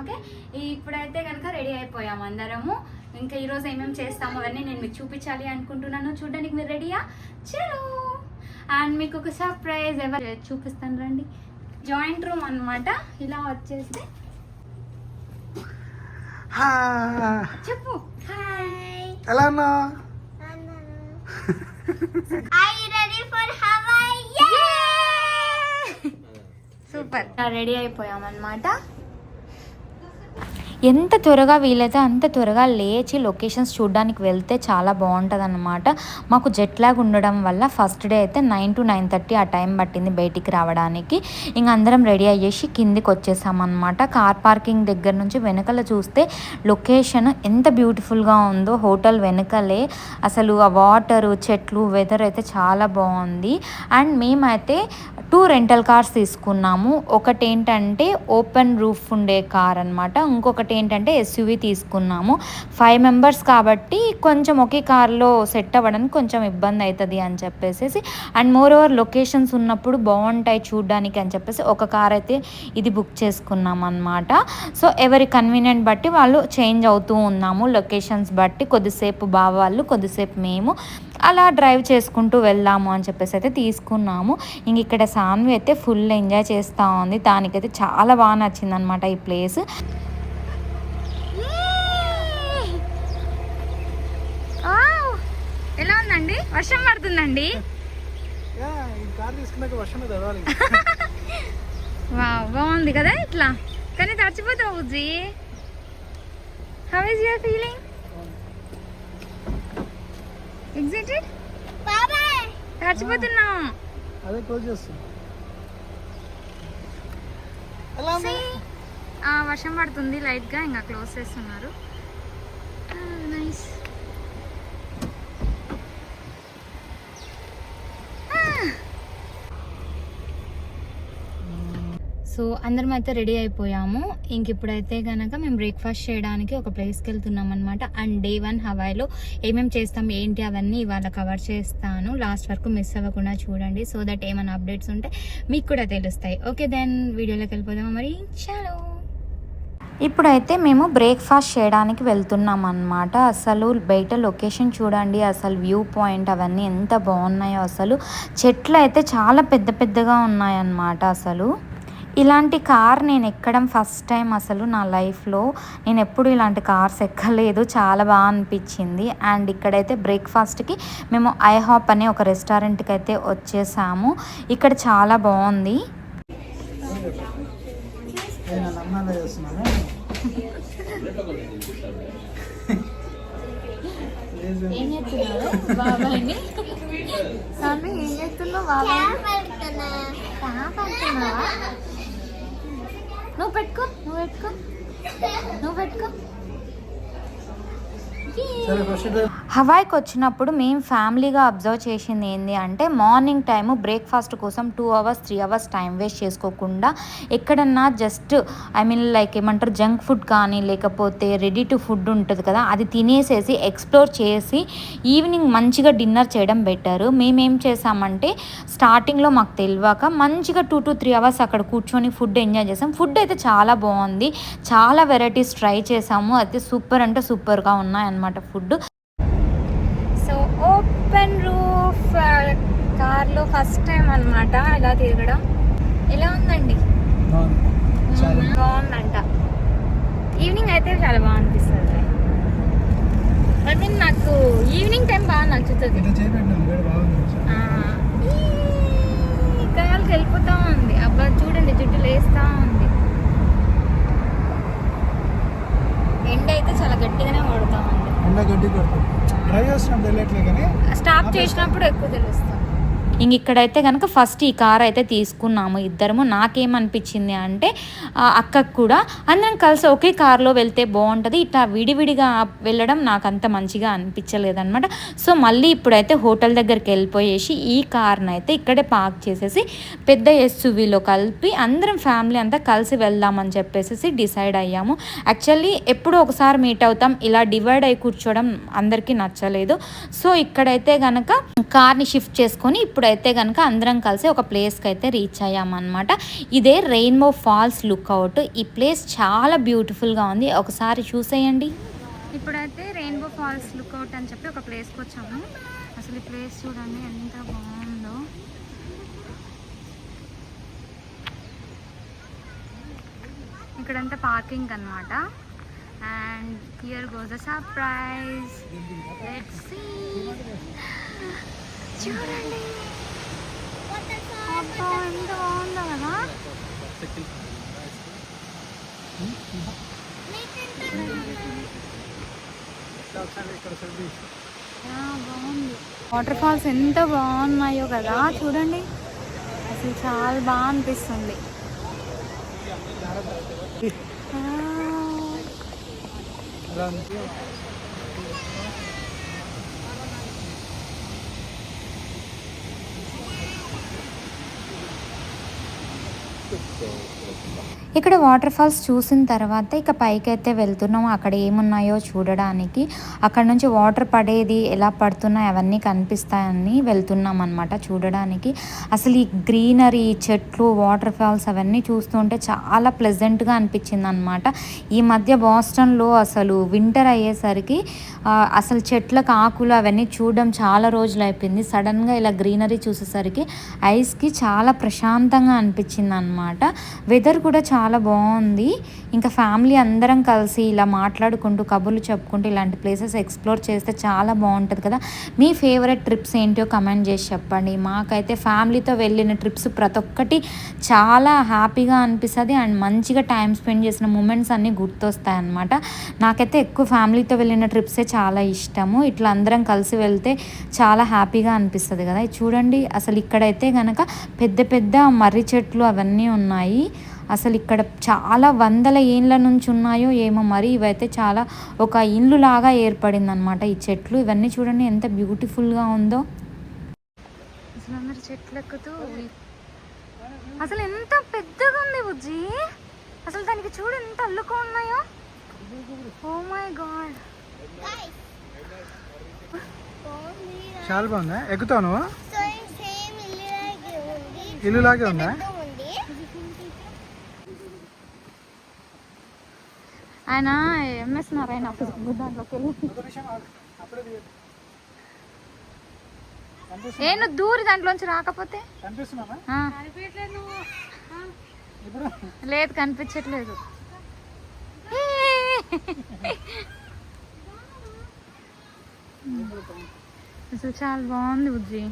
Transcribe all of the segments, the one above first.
Okay? ఇప్పుడైతే కనుక ready అయిపోయాము అందరము. ఇంకా ఈరోజు ఏమేమి చేస్తాము అవన్నీ నేను మీకు చూపించాలి అనుకుంటున్నాను. చూడడానికి మీరు రెడీయా? చలో! అండ్ మీకు ఒక సర్ప్రైజ్ ఎవరు చూపిస్తాను రండి. జాయింట్ రూమ్ అన్నమాట. ఇలా వచ్చేసి హా, చెప్పు. హాయ్ ఎలా ఉన్నా? సూపర్ రెడీ అయిపోయాం అనమాట ఎంత త్వరగా వీలైతే అంత త్వరగా లేచి లొకేషన్స్ చూడడానికి వెళ్తే చాలా బాగుంటుంది అనమాట మాకు జెట్ లాగ్ ఉండడం వల్ల ఫస్ట్ డే అయితే నైన్ టు నైన్ థర్టీ ఆ టైం పట్టింది బయటికి రావడానికి. ఇంక అందరం రెడీ అయ్యేసి కిందికి వచ్చేసామన్నమాట. కార్ పార్కింగ్ దగ్గర నుంచి వెనకల చూస్తే లొకేషన్ ఎంత బ్యూటిఫుల్గా ఉందో హోటల్ వెనకలే. అసలు ఆ వాటర్ చెట్లు వెదర్ అయితే చాలా బాగుంది. అండ్ మేమైతే టూ రెంటల్ కార్స్ తీసుకున్నాము. ఒకటి ఏంటంటే ఓపెన్ రూఫ్ ఉండే కార్ అనమాట ఇంకొకటి ఏంటంటే ఎస్యూవి తీసుకున్నాము. ఫైవ్ మెంబర్స్ కాబట్టి కొంచెం ఒకే కార్లో సెట్ అవ్వడానికి కొంచెం ఇబ్బంది అవుతుంది అని చెప్పేసి అండ్ మోర్ ఓవర్ లొకేషన్స్ ఉన్నప్పుడు బాగుంటాయి చూడడానికి అని చెప్పేసి ఒక కార్ అయితే ఇది బుక్ చేసుకున్నాం అనమాట సో ఎవరి కన్వీనియంట్ బట్టి వాళ్ళు చేంజ్ అవుతూ ఉన్నాము లొకేషన్స్ బట్టి. కొద్దిసేపు బావ వాళ్ళు కొద్దిసేపు మేము అలా డ్రైవ్ చేసుకుంటూ వెళ్దాము అని చెప్పేసి అయితే తీసుకున్నాము. ఇంక ఇక్కడ సాన్వి అయితే ఫుల్ ఎంజాయ్ చేస్తూ ఉంది. దానికైతే చాలా బాగా నచ్చిందనమాట ఈ ప్లేస్ ఎలా ఉందండి వర్షం పడుతుందండి. యా, ఈ కార్ తీసుకున్నాక వర్షమే తడవాలి వా బాగుంది కదా ఇట్లా. కానీ తడిచిపోతావు బుజ్జి? How is your feeling excited తడిచిపోతున్నాం అదే క్లోజ్ ఆ, వర్షం పడుతుంది లైట్గా ఇంకా క్లోజ్ చేస్తున్నారు. సో అందరం అయితే రెడీ అయిపోయాము. ఇంక ఇప్పుడైతే కనుక మేము బ్రేక్ఫాస్ట్ చేయడానికి ఒక ప్లేస్కి వెళ్తున్నాం అనమాట అండ్ డే వన్ హవాయిలో ఏమేమి చేస్తాం ఏంటి అవన్నీ ఇవాళ కవర్ చేస్తాను. లాస్ట్ వరకు మిస్ అవ్వకుండా చూడండి. సో దట్ ఏమైనా అప్డేట్స్ ఉంటే మీకు కూడా తెలుస్తాయి. ఓకే దెన్ వీడియోలోకి వెళ్ళిపోదామా మరి? చాలు. ఇప్పుడైతే మేము బ్రేక్ఫాస్ట్ చేయడానికి వెళ్తున్నాం అనమాట అసలు బయట లొకేషన్ చూడండి అసలు వ్యూ పాయింట్ అవన్నీ ఎంత బాగున్నాయో అసలు. చెట్లు అయితే చాలా పెద్ద పెద్దగా ఉన్నాయన్నమాట అసలు. ఇలాంటి కార్ నేను ఎక్కడం ఫస్ట్ టైం అసలు నా లైఫ్లో. నేను ఎప్పుడు ఇలాంటి కార్స్ ఎక్కలేదు. చాలా బాగా అనిపించింది. అండ్ ఇక్కడైతే బ్రేక్ఫాస్ట్కి మేము ఐహాప్ అనే ఒక రెస్టారెంట్కి అయితే వచ్చేసాము. ఇక్కడ చాలా బాగుంది. ఏం చేస్తున్నావు బాబాయ్ని? స్వామి ఏం చేస్తున్నావు బాబాయ్? ట్యాప్ అంటున్నావా నువ్వు పెట్టుకో నువ్వు పెట్టుకో. నువ్వు పెట్టుకో. హవాయికి వచ్చినప్పుడు మేము ఫ్యామిలీగా అబ్జర్వ్ చేసింది ఏంటి అంటే మార్నింగ్ టైము బ్రేక్ఫాస్ట్ కోసం two hours three hours time waste చేసుకోకుండా ఎక్కడన్నా జస్ట్ ఐ మీన్ లైక్ ఏమంటారు జంక్ ఫుడ్ కానీ లేకపోతే రెడీ టు ఫుడ్ ఉంటుంది కదా అది తినేసేసి ఎక్స్ప్లోర్ చేసి ఈవినింగ్ మంచిగా డిన్నర్ చేయడం బెటర్. మేమేం చేసామంటే స్టార్టింగ్లో మాకు తెలియక మంచిగా టూ టు త్రీ అవర్స్ అక్కడ కూర్చొని ఫుడ్ ఎంజాయ్ చేసాం. ఫుడ్ అయితే చాలా బాగుంది. చాలా వెరైటీస్ ట్రై చేసాము. అయితే సూపర్ అంటే సూపర్గా ఉన్నాయన్నమాట ఫుడ్ సో ఓపెన్ రూఫ్ కార్లో ఫస్ట్ టైం అన్నమాట ఇలా తిరగడం. ఎలా ఉందండి? బాగుందంట. ఈవినింగ్ అయితే చాలా బాగా అనిపిస్తుంది ఐ మీన్ నాకు ఈవినింగ్ టైం బాగా నచ్చుతుంది. గాలికి వెళ్ళిపోతా ఉంది. అబ్బా చూడండి జుట్టు లేస్తా ఉంది. ఎండ అయితే చాలా గట్టిగానే పడుతా ఉంది. ఎండ డ్రైవ్ చేస్తున్నాం తెలియట్లే కానీ స్టాప్ చేసినప్పుడు ఎక్కువ తెలుస్తుంది. ఇంక ఇక్కడైతే కనుక ఫస్ట్ ఈ కార్ అయితే తీసుకున్నాము ఇద్దరము. నాకేమనిపించింది అంటే అక్కకు కూడా అందరం కలిసి ఒకే కార్లో వెళ్తే బాగుంటుంది. ఇట్లా విడివిడిగా వెళ్ళడం నాకు అంత మంచిగా అనిపించలేదన్నమాట. సో మళ్ళీ ఇప్పుడైతే హోటల్ దగ్గరికి వెళ్ళిపోయేసి ఈ కార్ని అయితే ఇక్కడే పార్క్ చేసేసి పెద్ద ఎస్యూవీలో కలిపి అందరం ఫ్యామిలీ అంతా కలిసి వెళ్దామని చెప్పేసి డిసైడ్ అయ్యాము. యాక్చువల్లీ ఎప్పుడో ఒకసారి మీట్ అవుతాం. ఇలా డివైడ్ అయి కూర్చోవడం అందరికీ నచ్చలేదు. సో ఇక్కడైతే కనుక కార్ని షిఫ్ట్ చేసుకొని ఇప్పుడు ఇప్పుడైతే కనుక అందరం కలిసి ఒక ప్లేస్కి అయితే రీచ్ అయ్యామన్నమాట. ఇదే రెయిన్బో ఫాల్స్ లుక్అవుట్ ఈ ప్లేస్ చాలా బ్యూటిఫుల్గా ఉంది. ఒకసారి చూసేయండి. ఇప్పుడైతే రెయిన్బో ఫాల్స్ లుక్అవుట్ అని చెప్పి ఒక ప్లేస్కి వచ్చాము అసలు ఈ ప్లేస్ చూడండి ఎంత బాగుందో. ఇక్కడంతా పార్కింగ్ అనమాట and here goes a surprise. Let's see చూడండి. అబ్బా ఎంత బాగుందో కదా? వాటర్ ఫాల్స్ ఎంత బాగున్నాయో కదా చూడండి. అసలు చాలా బాగా అనిపిస్తుంది. ఇక్కడ వాటర్ ఫాల్స్ చూసిన తర్వాత ఇక పైకైతే వెళ్తున్నాం అక్కడ ఏమున్నాయో చూడడానికి. అక్కడ నుంచి వాటర్ పడేది ఎలా పడుతున్నాయి అవన్నీ కనిపిస్తాయని వెళ్తున్నాం అనమాట చూడడానికి. అసలు ఈ గ్రీనరీ చెట్లు వాటర్ ఫాల్స్ అవన్నీ చూస్తుంటే చాలా ప్లెజెంట్గా అనిపించింది అనమాట ఈ మధ్య బాస్టన్లో అసలు వింటర్ అయ్యేసరికి అసలు చెట్లకు ఆకులు అవన్నీ చూడడం చాలా రోజులు అయిపోయింది సడన్గా ఇలా గ్రీనరీ చూసేసరికి ఐస్కి చాలా ప్రశాంతంగా అనిపించింది అనమాట వెదర్ కూడా చాలా చాలా బాగుంది. ఇంకా ఫ్యామిలీ అందరం కలిసి ఇలా మాట్లాడుకుంటూ కబుర్లు చెప్పుకుంటూ ఇలాంటి ప్లేసెస్ ఎక్స్ప్లోర్ చేస్తే చాలా బాగుంటుంది కదా. మీ ఫేవరెట్ ట్రిప్స్ ఏంటో కమెంట్ చేసి చెప్పండి. మాకైతే ఫ్యామిలీతో వెళ్ళిన ట్రిప్స్ ప్రతి ఒక్కటి చాలా హ్యాపీగా అనిపిస్తుంది. అండ్ మంచిగా టైం స్పెండ్ చేసిన మూమెంట్స్ అన్నీ గుర్తొస్తాయి అన్నమాట. నాకైతే ఎక్కువ ఫ్యామిలీతో వెళ్ళిన ట్రిప్సే చాలా ఇష్టము. ఇట్లా అందరం కలిసి వెళ్తే చాలా హ్యాపీగా అనిపిస్తుంది కదా. చూడండి అసలు ఇక్కడైతే కనుక పెద్ద పెద్ద మర్రి చెట్లు అవన్నీ ఉన్నాయి. అసలు ఇక్కడ చాలా వందల ఏండ్ల నుంచి ఉన్నాయో ఏమో మరి ఇవైతే చాలా ఒక ఇల్లు లాగా ఏర్పడింది అనమాట ఈ చెట్లు ఇవన్నీ చూడండి ఎంత బ్యూటిఫుల్గా ఉందో. అసలు అందరు చెట్లు ఎక్కుతూ అసలు ఎంత పెద్దగా ఉంది బుజ్జి? అసలు దానికి చూడు ఎంత అల్లుకో ఉన్నాయో. ఓ మై గాడ్ చాలా బాగుందా? ఎక్కుతావు నువ్వు? సేమ్ ఇల్లు లాగే ఉంది ఇల్లు లాగే ఉందా ఉంది ఆయన ఎంఎస్ నారాయణ దాంట్లోకి వెళ్ళి. ఏ నువ్వు దూరి దాంట్లోంచి రాకపోతే? లేదు కనిపించట్లేదు. అసలు చాలా బాగుంది బుజ్జి.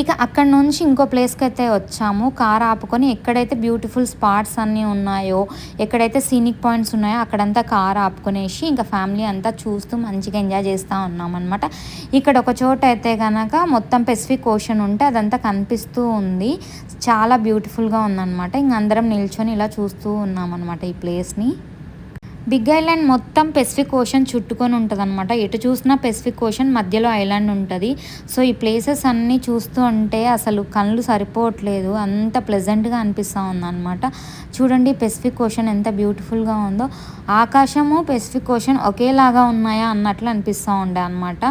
ఇక అక్కడ నుంచి ఇంకో ప్లేస్కి అయితే వచ్చాము. కార్ ఆపుకొని ఎక్కడైతే బ్యూటిఫుల్ స్పాట్స్ అన్నీ ఉన్నాయో ఎక్కడైతే సీనిక్ పాయింట్స్ ఉన్నాయో అక్కడంతా కార్ ఆపుకునేసి ఇంకా ఫ్యామిలీ అంతా చూస్తూ మంచిగా ఎంజాయ్ చేస్తూ ఉన్నామన్నమాట. ఇక్కడ ఒక చోట అయితే కనుక మొత్తం పెసిఫిక్ ఓషన్ ఉంటే అదంతా కనిపిస్తూ ఉంది. చాలా బ్యూటిఫుల్గా ఉందన్నమాట. ఇంక అందరం నిల్చొని ఇలా చూస్తూ ఉన్నాం ఈ ప్లేస్ని బిగ్ ఐలాండ్ మొత్తం పెసిఫిక్ ఓషన్ చుట్టుకొని ఉంటుంది అనమాట ఎటు చూసినా పెసిఫిక్ ఓషన్ మధ్యలో ఐలాండ్ ఉంటుంది. సో ఈ ప్లేసెస్ అన్నీ చూస్తూ ఉంటే అసలు కళ్ళు సరిపోవట్లేదు. అంత ప్లెజెంట్గా అనిపిస్తూ ఉందన్నమాట. చూడండి పెసిఫిక్ ఓషన్ ఎంత బ్యూటిఫుల్గా ఉందో. ఆకాశము పెసిఫిక్ ఓషన్ ఒకేలాగా ఉన్నాయా అన్నట్లు అనిపిస్తూ ఉండే అనమాట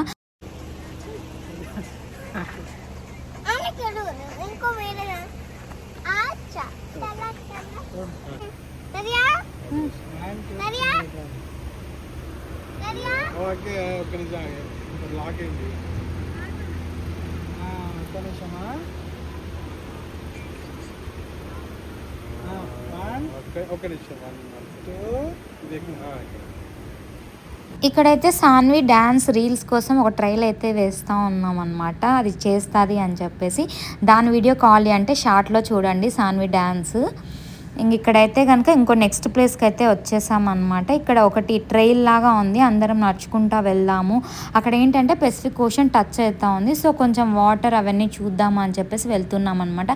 ఇక్కడ ఇంకో వేరే అచ్చా చలా చలా నరియా నరియా నరియా ఓకే. ఇప్పుడు లాక్ అయింది. ఆ, ఒక్క నిమిషమా వన్. నిమిషం వన్ టూ. ఇక్కడైతే సాన్వి డ్యాన్స్ రీల్స్ కోసం ఒక ట్రైల్ అయితే వేస్తూ ఉన్నాం అనమాట అది చేస్తుంది అని చెప్పేసి దాని వీడియో కాల్ అంటే షార్ట్లో చూడండి సాన్వి డ్యాన్స్ ఇంక ఇక్కడైతే కనుక ఇంకో నెక్స్ట్ ప్లేస్కి అయితే వచ్చేసామన్నమాట. ఇక్కడ ఒకటి ట్రైల్ లాగా ఉంది. అందరం నడుచుకుంటా వెళ్దాము. అక్కడ ఏంటంటే పెసిఫిక్ ఓషన్ టచ్ అవుతా ఉంది. సో కొంచెం వాటర్ అవన్నీ చూద్దాము అని చెప్పేసి వెళ్తున్నాం అనమాట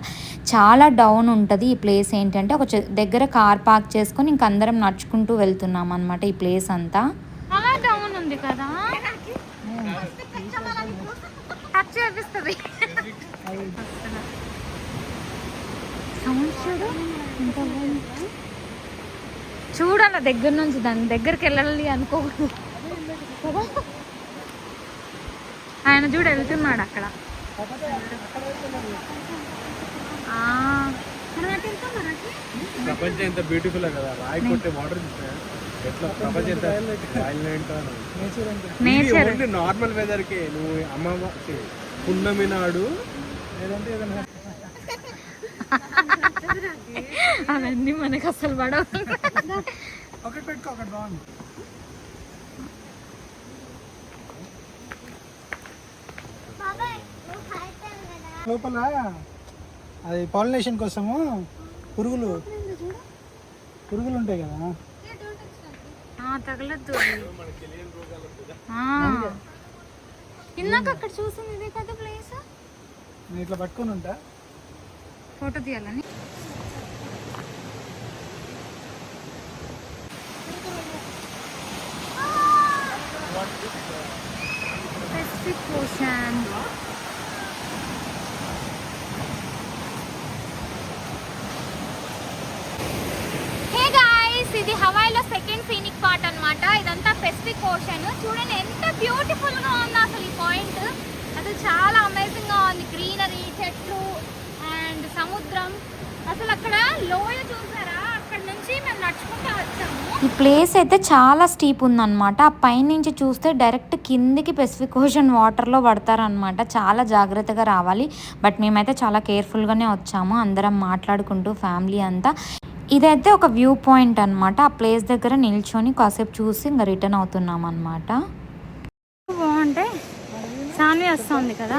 చాలా డౌన్ ఉంటుంది ఈ ప్లేస్ ఏంటంటే. ఒక చె- దగ్గర కార్ పార్క్ చేసుకొని ఇంక అందరం నడుచుకుంటూ వెళ్తున్నాం అనమాట ఈ ప్లేస్ అంతా. చాలా డౌన్ ఉంది కదా? సౌండ్ చూడు. చూడన్న దగ్గర నుంచి దాని దగ్గరికి వెళ్ళాలి అనుకోకూడదు కదా? ఆయన చూడు వెళ్తున్నాడు అక్కడ. ప్రపంచం ఎంత బ్యూటిఫుల్ కదా. రాయి కొట్టే వాటర్ ఎట్లా ప్రపంచం ఎంత నేచర్ నార్మల్ వెదర్కి. నువ్వు అమ్మ పున్నమి నాడు లేదంటే ఏదైనా అవన్నీ మనకు అసలు పడవు. ఒకటి పెట్టుకో ఒకటి బాగుంది. లోపల అది పాలినేషన్ కోసము పురుగులు పురుగులు ఉంటాయి కదా. తగలద్దు ఇందాక అక్కడ చూసింది ఇదే కదా ప్లేస్ నేను ఇట్లా పట్టుకొని ఉంటా. ఫోటో తీయాలని. Pacific Ocean. హే ఇది హవాయిలో సెకండ్ ఫీనిక్ పార్ట్ అనమాట ఇదంతా పెసిఫిక్ ఓషన్ చూడండి ఎంత బ్యూటిఫుల్గా ఉంది అసలు ఈ పాయింట్ అసలు చాలా అమేజింగ్గా ఉంది. గ్రీనరీ చెట్లు సముద్రం. అసలు అక్కడ లోయ చూసారా? అక్కడ నుంచి మేము నడుచుకుంటూ వచ్చాము. ఈ ప్లేస్ అయితే చాలా స్టీప్ ఉందన్నమాట. ఆ పైనుంచి చూస్తే డైరెక్ట్ కిందికి పెసిఫిక్ ఓషన్ వాటర్లో పడతారనమాట చాలా జాగ్రత్తగా రావాలి. బట్ మేమైతే చాలా కేర్ఫుల్గానే వచ్చాము. అందరం మాట్లాడుకుంటూ ఫ్యామిలీ అంతా. ఇదైతే ఒక వ్యూ పాయింట్ అన్నమాట. ఆ ప్లేస్ దగ్గర నిల్చొని కాసేపు చూసి ఇంకా రిటర్న్ అవుతున్నాం అనమాట బాగుంటే సాన్వి వస్తుంది కదా?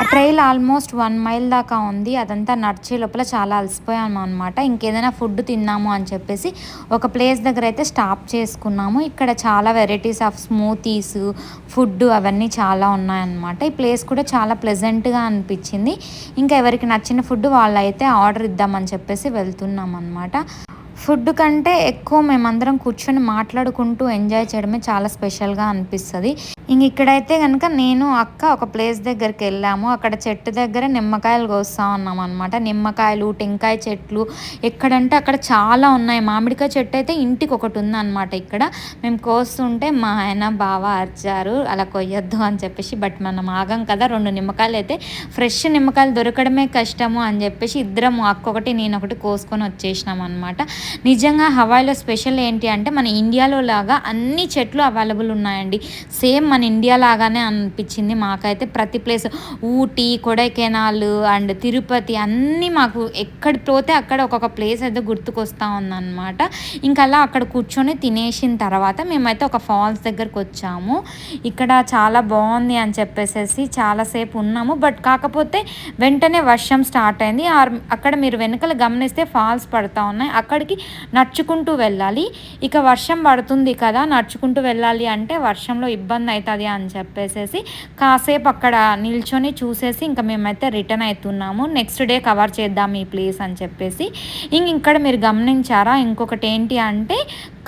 ఆ ట్రైల్ ఆల్మోస్ట్ వన్ మైల్ దాకా ఉంది. అదంతా నడిచే లోపల చాలా అలసిపోయాము అనమాట ఇంకేదైనా ఫుడ్ తిన్నాము అని చెప్పేసి ఒక ప్లేస్ దగ్గర అయితే స్టాప్ చేసుకున్నాము. ఇక్కడ చాలా వెరైటీస్ ఆఫ్ స్మూతీస్ ఫుడ్ అవన్నీ చాలా ఉన్నాయన్నమాట. ఈ ప్లేస్ కూడా చాలా ప్లెజెంట్గా అనిపించింది. ఇంకా ఎవరికి నచ్చిన ఫుడ్ వాళ్ళైతే ఆర్డర్ ఇద్దామని చెప్పేసి వెళ్తున్నాం అనమాట ఫుడ్ కంటే ఎక్కువ మేమందరం కూర్చొని మాట్లాడుకుంటూ ఎంజాయ్ చేయడమే చాలా స్పెషల్గా అనిపిస్తుంది. ఇంక ఇక్కడైతే కనుక నేను అక్క ఒక ప్లేస్ దగ్గరికి వెళ్ళాము. అక్కడ చెట్టు దగ్గర నిమ్మకాయలు కోస్తా ఉన్నాం అనమాట నిమ్మకాయలు టెంకాయ చెట్లు ఎక్కడంటే అక్కడ చాలా ఉన్నాయి. మామిడికాయ చెట్టు అయితే ఇంటికి ఒకటి ఉందన్నమాట ఇక్కడ. మేము కోస్తుంటే మా ఆయన బావ అరిచారు అలా కొయ్యొద్దు అని చెప్పేసి బట్ మనం ఆగం కదా రెండు నిమ్మకాయలు అయితే ఫ్రెష్ నిమ్మకాయలు దొరకడమే కష్టము అని చెప్పేసి ఇద్దరం అక్క ఒకటి నేను ఒకటి కోసుకొని వచ్చేసినాం అనమాట నిజంగా హవాయిలో స్పెషల్ ఏంటి అంటే మన ఇండియాలో లాగా అన్ని చెట్లు అవైలబుల్ ఉన్నాయండి. సేమ్ మన ఇండియా లాగానే అనిపించింది మాకైతే. ప్రతి ప్లేస్ ఊటీ కొడైకెనాల్ అండ్ తిరుపతి అన్నీ మాకు ఎక్కడ పోతే అక్కడ ఒక్కొక్క ప్లేస్ అయితే గుర్తుకొస్తా ఉందన్నమాట. ఇంకా అలా అక్కడ కూర్చొని తినేసిన తర్వాత మేమైతే ఒక ఫాల్స్ దగ్గరకు వచ్చాము. ఇక్కడ చాలా బాగుంది అని చెప్పేసేసి చాలాసేపు ఉన్నాము. బట్ కాకపోతే వెంటనే వర్షం స్టార్ట్ అయింది. ఆర్ అక్కడ మీరు వెనకాల గమనిస్తే ఫాల్స్ పడతా ఉన్నాయి. అక్కడికి నడుచుకుంటూ వెళ్ళాలి. ఇక వర్షం పడుతుంది కదా నడుచుకుంటూ వెళ్ళాలి అంటే వర్షంలో ఇబ్బంది అవుతుంది అని చెప్పేసేసి కాసేపు అక్కడ నిల్చొని చూసేసి ఇంకా మేమైతే రిటర్న్ అవుతున్నాము నెక్స్ట్ డే కవర్ చేద్దాం ఈ ప్లేస్ అని చెప్పేసి. ఇంక ఇక్కడ మీరు గమనించారా? ఇంకొకటి ఏంటి అంటే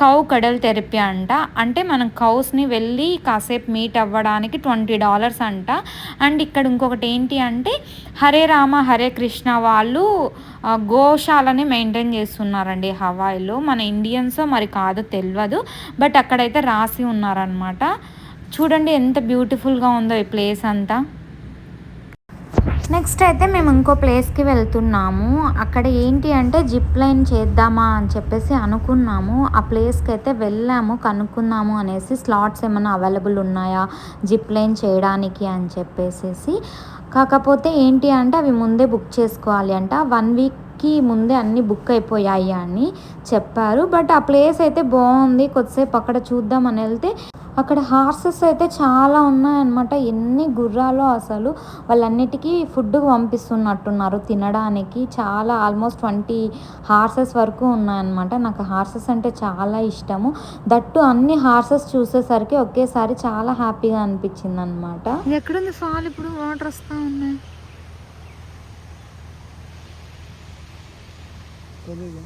కౌ కడల్ థెరపీ అంట. అంటే మనం కౌస్ని వెళ్ళి కాసేపు మీట్ అవ్వడానికి ట్వంటీ డాలర్స్ అంట. అండ్ ఇక్కడ ఇంకొకటి ఏంటి అంటే హరే రామ హరే కృష్ణ వాళ్ళు గోశాలని మెయింటైన్ చేస్తున్నారండి హవాయిలో. మన ఇండియన్సో మరి కాదో తెలియదు బట్ అక్కడైతే రాసి ఉన్నారనమాట చూడండి ఎంత బ్యూటిఫుల్గా ఉందో ఈ ప్లేస్ అంతా. నెక్స్ట్ అయితే మేము ఇంకో ప్లేస్కి వెళ్తున్నాము. అక్కడ ఏంటి అంటే జిప్ లైన్ చేద్దామా అని చెప్పేసి అనుకున్నాము. ఆ ప్లేస్కి అయితే వెళ్ళాము కనుక్కుందాము అనేసి స్లాట్స్ ఏమైనా అవైలబుల్ ఉన్నాయా జిప్ లైన్ చేయడానికి అని చెప్పేసి కాకపోతే ఏంటి అంటే అవి ముందే బుక్ చేసుకోవాలి అంట. వన్ వీక్కి ముందే అన్నీ బుక్ అయిపోయాయి అని చెప్పారు. బట్ ఆ ప్లేస్ అయితే బాగుంది. కొద్దిసేపు అక్కడ చూద్దామని వెళ్తే అక్కడ హార్సెస్ అయితే చాలా ఉన్నాయన్నమాట. ఎన్ని గుర్రాలు అసలు వాళ్ళన్నిటికీ ఫుడ్ పంపిస్తున్నట్టున్నారు తినడానికి. చాలా ఆల్మోస్ట్ ట్వంటీ హార్సెస్ వరకు ఉన్నాయన్నమాట. నాకు హార్సెస్ అంటే చాలా ఇష్టము. దట్టు అన్ని హార్సెస్ చూసేసరికి ఒకేసారి చాలా హ్యాపీగా అనిపించింది అనమాట ఎక్కడుంది? ఫాల్ ఇప్పుడు వాటర్ వస్తూ ఉన్నాయి. తెలియదు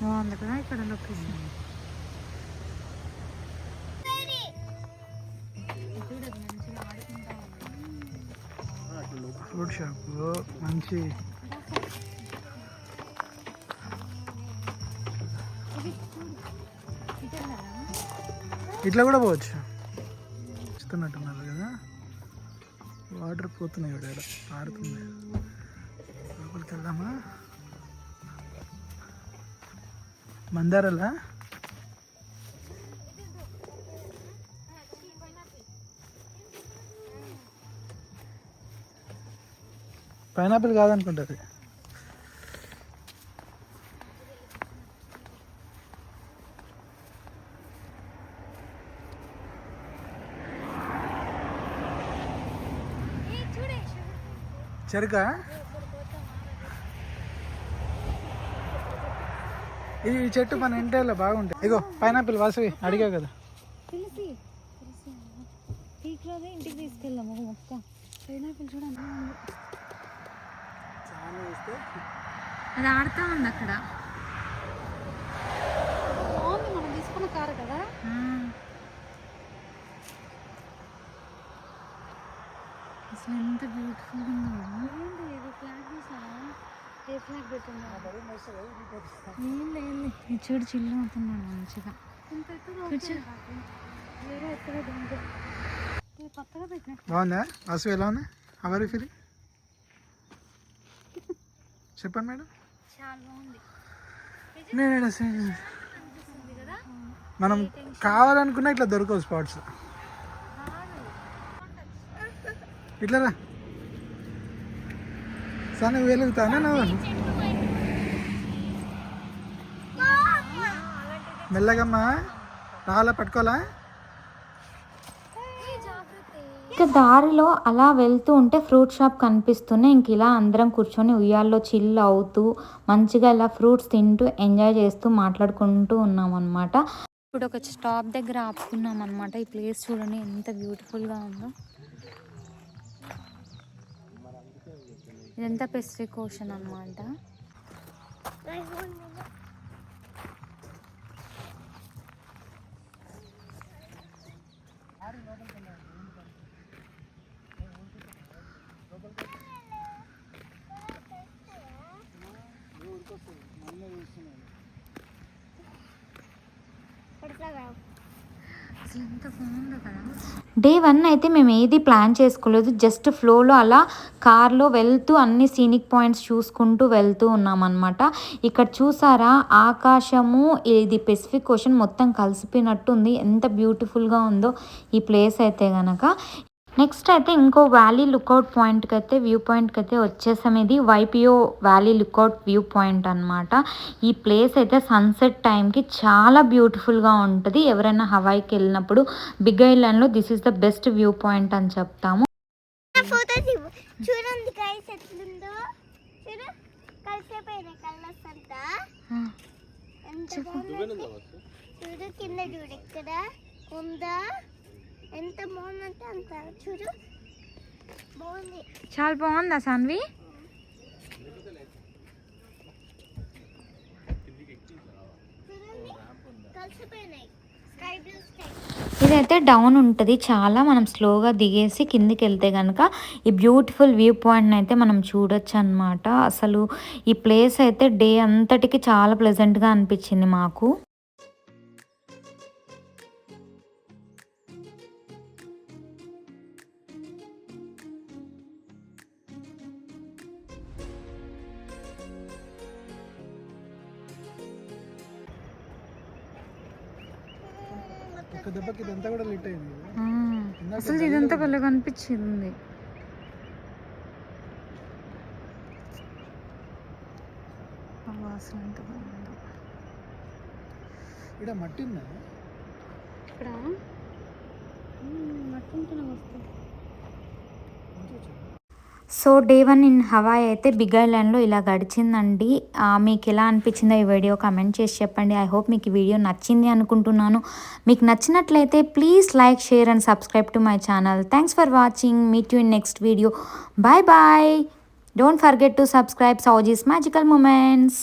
బాగుంది కదా ఇక్కడ లొకేషన్. ఫ్రూట్ షాప్ మంచి ఇట్లా కూడా పోవచ్చు. ఇస్తున్నట్టున్నారు కదా. వాటర్ పోతున్నాయి ఇక్కడ పారుతుంది లోపలికి వెళ్దామా? మందారలా? పైనాపిల్ కాదనుకుంటుంది. చెరుక? ఈ ఈ చెట్టు మన ఇంటర్లో బాగుంటాయి. ఇగో పైనాపిల్ వాసవి అడిగా కదా తెలిసి తెలిసి పీక్లోనే ఇంటికి తీసుకెళ్ళాము ఒక మొక్క పైనాపిల్ చూడండి అది ఆడుతూ ఉంది అక్కడ. మనం తీసుకున్న కారు కదా? అసలు ఎంత బ్యూటిఫుల్ ఉందో. ఏంటి ఇది ఫ్లాగ్ చూసావా? ఏ ఫ్లాగ్ పెట్టిందా? ఏం లేదు ఈ చూడు చిల్లు అవుతున్నాడు మంచిగా. బాగుందా? వాసవి ఎలా ఉంది? అవరి ఫీలింగ్? చెప్పండి మేడం. నేను మనం కావాలనుకున్నా ఇట్లా దొరకవు స్పాట్స్. ఇట్లా రా. సన్న వెలుగుతానా నువ్వు మెల్లగమ్మా. రావాలా పట్టుకోవాలా? ఇక దారిలో అలా వెళ్తూ ఉంటే ఫ్రూట్ షాప్ కనిపిస్తూనే ఇంక ఇలా అందరం కూర్చొని ఉయ్యాల్లో చిల్ అవుతూ మంచిగా ఇలా ఫ్రూట్స్ తింటూ ఎంజాయ్ చేస్తూ మాట్లాడుకుంటూ ఉన్నాం అనమాట ఇప్పుడు ఒక స్టాప్ దగ్గర ఆపుకున్నాం అనమాట ఈ ప్లేస్ చూడండి ఎంత బ్యూటిఫుల్గా ఉందో. ఇదంతా పెసిఫిక్ ఓషన్ అనమాట డే వన్ అయితే మేము ఏది ప్లాన్ చేసుకోలేదు. జస్ట్ ఫ్లోలో అలా కార్లో వెళ్తూ అన్ని సీనిక్ పాయింట్స్ చూసుకుంటూ వెళ్తూ ఉన్నామన్నమాట. ఇక్కడ చూసారా? ఆకాశము ఇది పెసిఫిక్ ఓషన్ మొత్తం కలిసిపోయినట్టు ఉంది ఎంత బ్యూటిఫుల్గా ఉందో ఈ ప్లేస్ అయితే గనక. నెక్స్ట్ అయితే ఇంకో వ్యాలీ లుకౌట్ పాయింట్కి అయితే వ్యూ పాయింట్కి అయితే వచ్చేసాం. ఇది Waipio valley lookout view point అనమాట ఈ ప్లేస్ అయితే సన్సెట్ టైంకి చాలా బ్యూటిఫుల్గా ఉంటుంది. ఎవరైనా హవాయికి వెళ్ళినప్పుడు బిగ్ ఐలాండ్లో this is the best view point అని చెప్తాము. చూడండి చూడు. కింద చూడు ఇక్కడ ఉందా? ఎంత బాగుందంటే అంత. చూడు. బాగుంది. చాలా బాగుందా సాన్వి? కలిసిపోయినాయి స్కై బ్లూ స్కై ఇదైతే డౌన్ ఉంటుంది. చాలా మనం స్లోగా దిగేసి కిందికి వెళ్తే కనుక ఈ బ్యూటిఫుల్ వ్యూ పాయింట్ని అయితే మనం చూడొచ్చు అనమాట అసలు ఈ ప్లేస్ అయితే డే అంతటికి చాలా ప్లెజెంట్గా అనిపించింది మాకు. అసలు ఇదంతా భలే కనిపించింది. అసలు ఎంత బాగుందో. ఇక్కడ మట్టి ఉందా? ఇక్కడ? అట్టుంటున్నా వస్తుంది. So day one in Hawaii అయితే బిగ్ ఐలాండ్లో ఇలా గడిచిందండి. మీకు ఎలా అనిపించిందో ఈ వీడియో కమెంట్ చేసి చెప్పండి. ఐ హోప్ మీకు ఈ వీడియో నచ్చింది అనుకుంటున్నాను. మీకు నచ్చినట్లయితే please like share and subscribe to my channel. Thanks for watching meet you in next video bye bye don't forget to subscribe Souji's magical moments